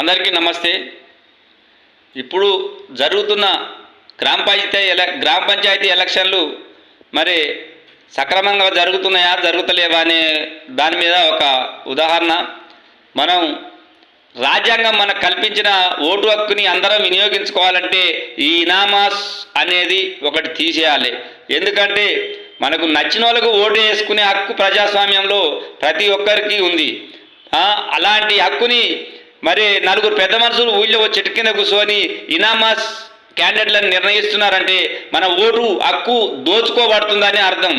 అందరికీ నమస్తే. ఇప్పుడు జరుగుతున్న గ్రామ పంచాయతీ ఎల గ్రామ పంచాయతీ ఎలక్షన్లు మరి సక్రమంగా జరుగుతున్నాయా జరుగుతలేవా అనే దాని మీద ఒక ఉదాహరణ. మనం రాజ్యాంగం మనకు కల్పించిన ఓటు హక్కుని అందరం వినియోగించుకోవాలంటే ఈ ఇనామాస్ అనేది ఒకటి తీసేయాలి. ఎందుకంటే మనకు నచ్చిన వాళ్ళకు ఓటు వేసుకునే హక్కు ప్రజాస్వామ్యంలో ప్రతి ఒక్కరికి ఉంది. అలాంటి హక్కుని మరి నలుగురు పెద్ద మనుషులు ఊళ్ళో చెట్టు కింద కూర్చొని ఇనామాస్ క్యాండిడేట్లను నిర్ణయిస్తున్నారంటే మన ఓటు హక్కు దోచుకోబడుతుందని అర్థం.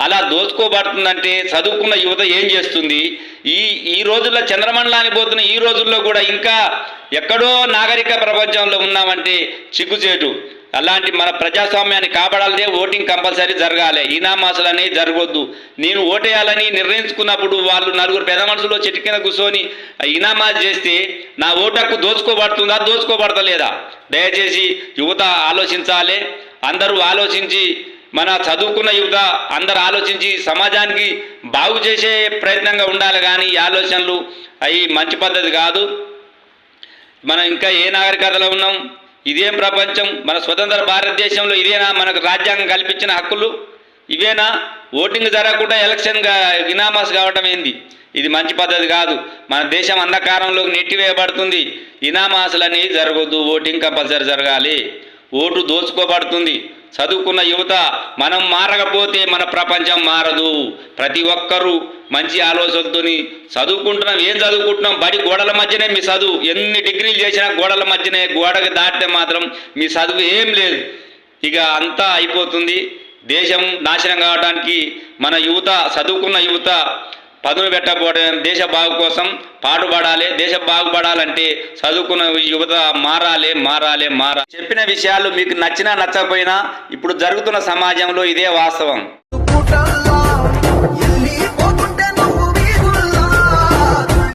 అలా దోచుకోబడుతుందంటే చదువుకున్న యువత ఏం చేస్తుంది? ఈ ఈ రోజుల్లో చంద్రమండలానికి పోతున్న ఈ రోజుల్లో కూడా ఇంకా ఎక్కడో నాగరిక ప్రపంచంలో ఉన్నామంటే చిక్కుచేటు. అలాంటి మన ప్రజాస్వామ్యాన్ని కాపాడాలంటే ఓటింగ్ కంపల్సరీ జరగాలి. ఈనామాసలు అనేవి జరగొద్దు. నేను ఓటేయాలని నిర్ణయించుకున్నప్పుడు వాళ్ళు నలుగురు పెద్ద మనుషులు చెట్టు కింద కూర్చొని ఇనామాస్ చేస్తే నా ఓటకు దోచుకోబడుతుందా దోచుకోబడతలేదా? దయచేసి యువత ఆలోచించాలి. అందరూ ఆలోచించి మన చదువుకున్న యువత అందరు ఆలోచించి సమాజానికి బాగు చేసే ప్రయత్నంగా ఉండాలి కానీ ఈ ఆలోచనలు అవి మంచి పద్ధతి కాదు. మనం ఇంకా ఏ నాగరికతలో ఉన్నాం? ఇదేం ప్రపంచం మన స్వతంత్ర భారతదేశంలో ఇదేనా మనకు రాజ్యాంగం కల్పించిన హక్కులు? ఇవేనా? ఓటింగ్ జరగకుండా ఎలక్షన్గా ఇనామాస్ కావటం ఏంది? ఇది మంచి పద్ధతి కాదు. మన దేశం అంధకారంలోకి నెట్టివేయబడుతుంది. ఇనామాసులని జరగద్దు ఓటింగ్ కంపల్సరీ జరగాలి. ఓటు దోచుకోబడుతుంది. చదువుకున్న యువత మనం మారకపోతే మన ప్రపంచం మారదు. ప్రతి ఒక్కరూ మంచి ఆలోచనతోని చదువుకుంటున్నాం ఏం చదువుకుంటున్నాం? బడి గోడల మధ్యనే మీ చదువు. ఎన్ని డిగ్రీలు చేసినా గోడల మధ్యనే గోడకి దాటితే మాత్రం మీ చదువు ఏం లేదు. ఇక అంతా అయిపోతుంది. దేశం నాశనం కావడానికి మన యువత చదువుకున్న యువత పదును పెట్టకపోవడం దేశ బాగు కోసం పాటుపడాలి దేశం బాగుపడాలంటే చదువుకున్న యువత మారాలి మారాలి మారాలి. చెప్పిన విషయాలు మీకు నచ్చినా నచ్చకపోయినా ఇప్పుడు జరుగుతున్న సమాజంలో ఇదే వాస్తవం.